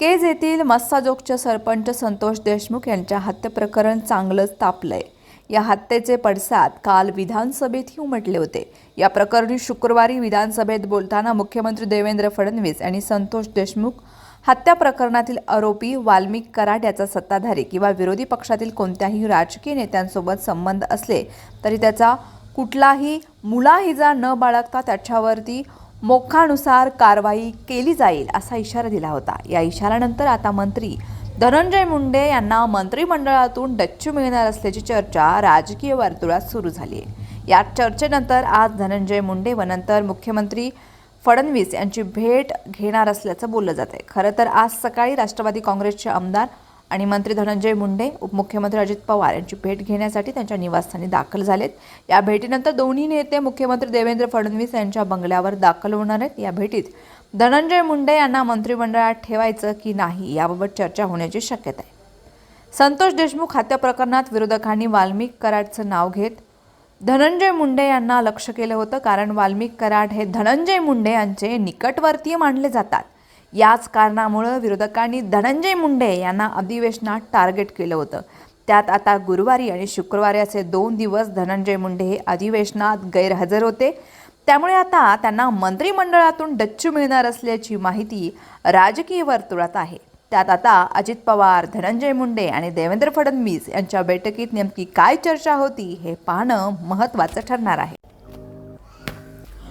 केज येथील मस्साजोगचे सरपंच संतोष देशमुख यांच्या हत्येप्रकरण चांगलंच तापलंय. या हत्येचे पडसाद काल विधानसभेतही उमटले होते. या प्रकरणी शुक्रवारी विधानसभेत बोलताना मुख्यमंत्री देवेंद्र फडणवीस आणि संतोष देशमुख हत्या प्रकरणातील आरोपी वाल्मिक कराड याचा सत्ताधारी किंवा विरोधी पक्षातील कोणत्याही राजकीय नेत्यांसोबत संबंध असले तरी त्याचा कुठलाही मुलाहिजा न बाळगता त्याच्यावरती मोखानुसार कारवाई केली जाईल असा इशारा दिला होता. या इशाऱ्यानंतर आता मंत्री धनंजय मुंडे यांना मंत्रिमंडळातून डच्चू मिळणार असल्याची चर्चा राजकीय वर्तुळात सुरू झाली आहे. या चर्चेनंतर आज धनंजय मुंडे व नंतर मुख्यमंत्री फडणवीस यांची भेट घेणार असल्याचं बोललं जात आहे खरं तर आज सकाळी राष्ट्रवादी काँग्रेसचे आमदार आणि मंत्री धनंजय मुंडे उपमुख्यमंत्री अजित पवार यांची भेट घेण्यासाठी त्यांच्या निवासस्थानी दाखल झालेत. या भेटीनंतर दोन्ही नेते मुख्यमंत्री देवेंद्र फडणवीस यांच्या बंगल्यावर दाखल होणार आहेत. या भेटीत धनंजय मुंडे यांना मंत्रिमंडळात ठेवायचं की नाही याबाबत चर्चा होण्याची शक्यता आहे. संतोष देशमुख हत्या प्रकरणात विरोधकांनी वाल्मिक कराडचं नाव घेत धनंजय मुंडे यांना लक्ष केलं होतं कारण वाल्मिक कराड हे धनंजय मुंडे यांचे निकटवर्तीय मानले जातात. याच कारणामुळं विरोधकांनी धनंजय मुंडे यांना अधिवेशनात टार्गेट केलं होतं. त्यात आता गुरुवारी आणि शुक्रवारी असे दोन दिवस धनंजय मुंडे हे अधिवेशनात गैरहजर होते. त्यामुळे आता त्यांना मंत्रिमंडळातून डच्चू मिळणार असल्याची माहिती राजकीय वर्तुळात आहे. त्यात आता अजित पवार धनंजय मुंडे आणि देवेंद्र फडणवीस यांच्या बैठकीत नेमकी काय चर्चा होती हे पाहणं महत्त्वाचं ठरणार आहे.